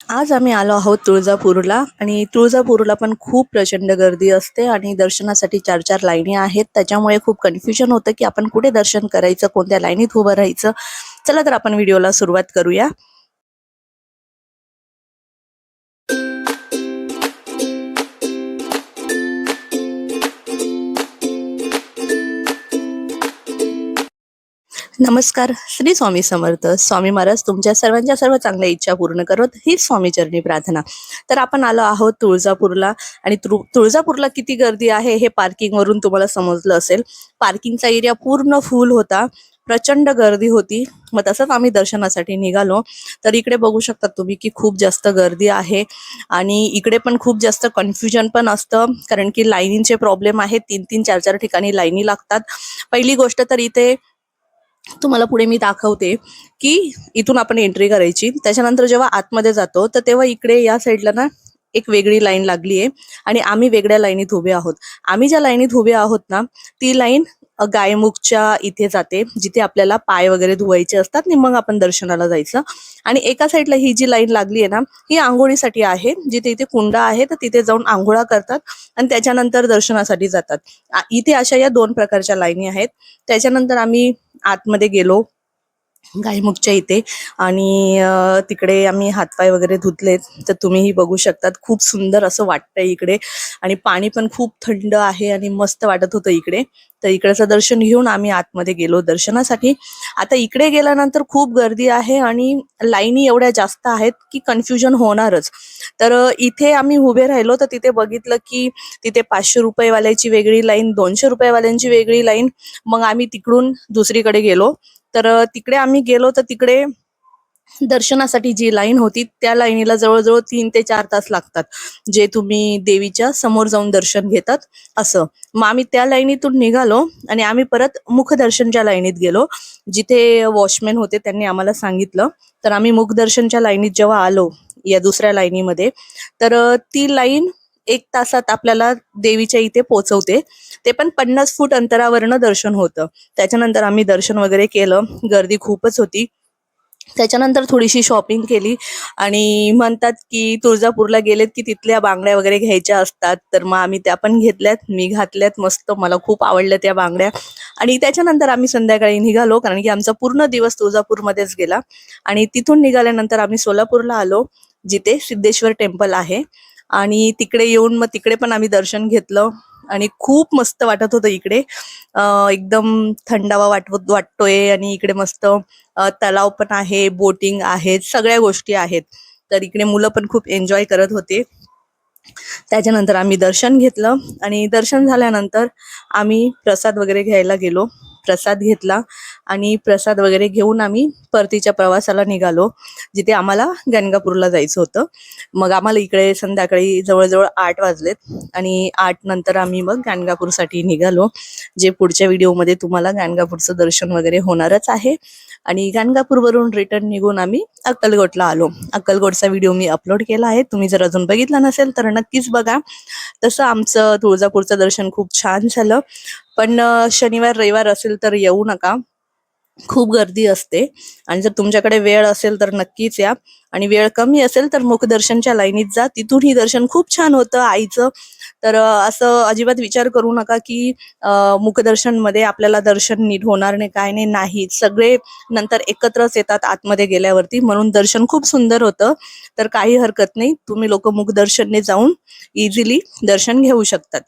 आज आम्ही आलो आहोत तुळजापूरला आणि तुळजापूरला पण खूप प्रचंड गर्दी असते आणि दर्शनासाठी चार चार लाईनी आहेत. त्याच्यामुळे खूप कन्फ्युजन होतं की आपण कुठे दर्शन करायचं कोणत्या लाईनीत उभं राहायचं. चला तर आपण व्हिडिओला सुरुवात करूया. नमस्कार श्री स्वामी समर्थ. स्वामी महाराज तुमच्या सर्वांच्या सर्व चांगल्या इच्छा पूर्ण करत हीच स्वामी चरणी प्रार्थना. तर आपण आलो आहोत तुळजापूरला आणि तुळजापूरला किती गर्दी आहे हे पार्किंगवरून तुम्हाला समजलं असेल. पार्किंगचा एरिया पूर्ण फुल होता. प्रचंड गर्दी होती. मग तसंच आम्ही दर्शनासाठी निघालो. तर इकडे बघू शकता तुम्ही की खूप जास्त गर्दी आहे. आणि इकडे पण खूप जास्त कन्फ्युजन पण असतं. कारण की लाईनींचे प्रॉब्लेम आहेत तीन तीन चार चार ठिकाणी लाईनी लागतात. पहिली गोष्ट तर इथे तुम्हाला पुढे मी दाखवते की इथून आपण एंट्री करायची. त्याच्यानंतर जेव्हा आतमध्ये जातो तर तेव्हा इकडे या साईडला ना एक वेगळी लाईन लागली आहे आणि आम्ही वेगळ्या लाईनीत उभे आहोत. आम्ही ज्या लाईनीत उभे आहोत ना ती लाईन गायमुखच्या इथे जाते जिथे आपल्याला पाय वगैरे धुवायचे असतात आणि मग आपण दर्शनाला जायचं. आणि एका साईडला ही जी लाईन लागली आहे ना ही आंघोळीसाठी आहे जिथे इथे कुंडा आहे तर तिथे जाऊन आंघोळा करतात आणि त्याच्यानंतर दर्शनासाठी जातात. इथे अशा या दोन प्रकारच्या लाईनी आहेत. त्याच्यानंतर आम्ही आतमध्ये गेलो. गायमुखच्या इथे. आणि तिकडे आम्ही हातपाय वगैरे धुतलेत. तर तुम्हीही बघू शकतात. खूप सुंदर असं वाटतंय इकडे. आणि पाणी पण खूप थंड आहे आणि मस्त वाटत होतं इकडे. तर इकडचं दर्शन घेऊन आम्ही आतमध्ये गेलो दर्शनासाठी. आता इकडे गेल्यानंतर खूप गर्दी आहे आणि लाईनी एवढ्या जास्त आहेत की कन्फ्युजन होणारच. तर इथे आम्ही उभे राहिलो तर तिथे बघितलं की तिथे पाचशे रुपयेवाल्याची वेगळी लाईन दोनशे रुपयेवाल्यांची वेगळी लाईन. मग आम्ही तिकडून दुसरीकडे गेलो. तर तिकडे आम्ही गेलो तर तिकडे दर्शनासाठी जी लाईन होती त्या लाईनीला जवळजवळ तीन ते चार तास लागतात जे तुम्ही देवीच्या समोर जाऊन दर्शन घेतात असं. मग आम्ही त्या लाईनीतून निघालो आणि आम्ही परत मुखदर्शनच्या लाईनीत गेलो. जिथे वॉचमॅन होते त्यांनी आम्हाला सांगितलं. तर आम्ही मुखदर्शनच्या लाईनीत जेव्हा आलो या दुसऱ्या लाईनीमध्ये तर ती लाईन एक तासात आपल्याला देवीच्या इथे पोहोचवते ते पण पन्नास फूट अंतरावरनं दर्शन होतं. त्याच्यानंतर आम्ही दर्शन वगैरे केलं. गर्दी खूपच होती. त्याच्यानंतर थोडीशी शॉपिंग केली. आणि म्हणतात की तुळजापूरला गेलेत की तिथल्या बांगड्या वगैरे घ्यायच्या असतात. तर मग आम्ही त्या पण घेतल्यात. मी घातल्यात मस्त. मला खूप आवडल्या त्या बांगड्या. आणि त्याच्यानंतर आम्ही संध्याकाळी निघालो. कारण की आमचा पूर्ण दिवस तुळजापूरमध्येच गेला. आणि तिथून निघाल्यानंतर आम्ही सोलापूरला आलो जिथे सिद्धेश्वर टेम्पल आहे. आणि तिकडे येऊन मग तिकडे पण आम्ही दर्शन घेतलं. आणि खूप मस्त वाटत होतं इकडे. एकदम थंडावा वाटवत वाटतोय आणि इकडे मस्त तलाव पण आहे बोटिंग आहेत सगळ्या गोष्टी आहेत. तर इकडे मुलं पण खूप एन्जॉय करत होते. त्याच्यानंतर आम्ही दर्शन घेतलं आणि दर्शन झाल्यानंतर आम्ही प्रसाद वगैरे घ्यायला गेलो. प्रसाद घेतला आणि प्रसाद वगैरे घेऊन आम्ही परतीच्या प्रवासाला निघालो जिथे आम्हाला गणगापूरला जायचं होतं. मग आम्हाला इकडे संध्याकाळी जवळजवळ आठ वाजलेत आणि आठ नंतर आम्ही मग गाणगापूरसाठी निघालो जे पुढच्या व्हिडिओमध्ये तुम्हाला गाणगापूरचं दर्शन वगैरे होणारच आहे. आणि गाणगापूरवरून रिटर्न निघून आम्ही अक्कलकोटला आलो. अक्कलकोटचा व्हिडिओ मी अपलोड केला आहे. तुम्ही जर अजून बघितला नसेल तर नक्कीच बघा. तसं आमचं तुळजापूरचं दर्शन खूप छान झालं. पण शनिवार रविवार असेल तर येऊ नका. खूप गर्दी असते. आणि जर तुमच्याकडे वेळ असेल तर नक्कीच या. आणि वेळ कमी असेल तर मुखदर्शनच्या लाईनीत जा. तिथूनही दर्शन खूप छान होतं आईचं. तर असं अजिबात विचार करू नका की मुखदर्शनमध्ये आपल्याला दर्शन नीट होणार नाही काय नाही नाही सगळे नंतर एकत्रच येतात आतमध्ये गेल्यावरती. म्हणून दर्शन खूप सुंदर होतं. तर काही हरकत नाही. तुम्ही लोक मुखदर्शनने जाऊन इझिली दर्शन घेऊ शकतात.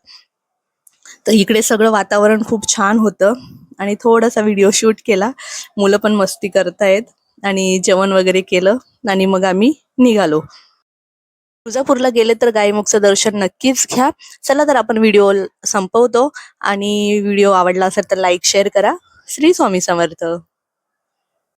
तर इकडे सगळं वातावरण खूप छान होतं. आणि थोडासा व्हिडिओ शूट केला. मुलं पण मस्ती करतायत. आणि जेवण वगैरे केलं. आणि मग आम्ही निघालो. तुळजापूरला गेले तर गायमुखचं दर्शन नक्कीच घ्या. चला तर आपण व्हिडिओ संपवतो. आणि व्हिडिओ आवडला असेल तर लाईक शेअर करा. श्री स्वामी समर्थ.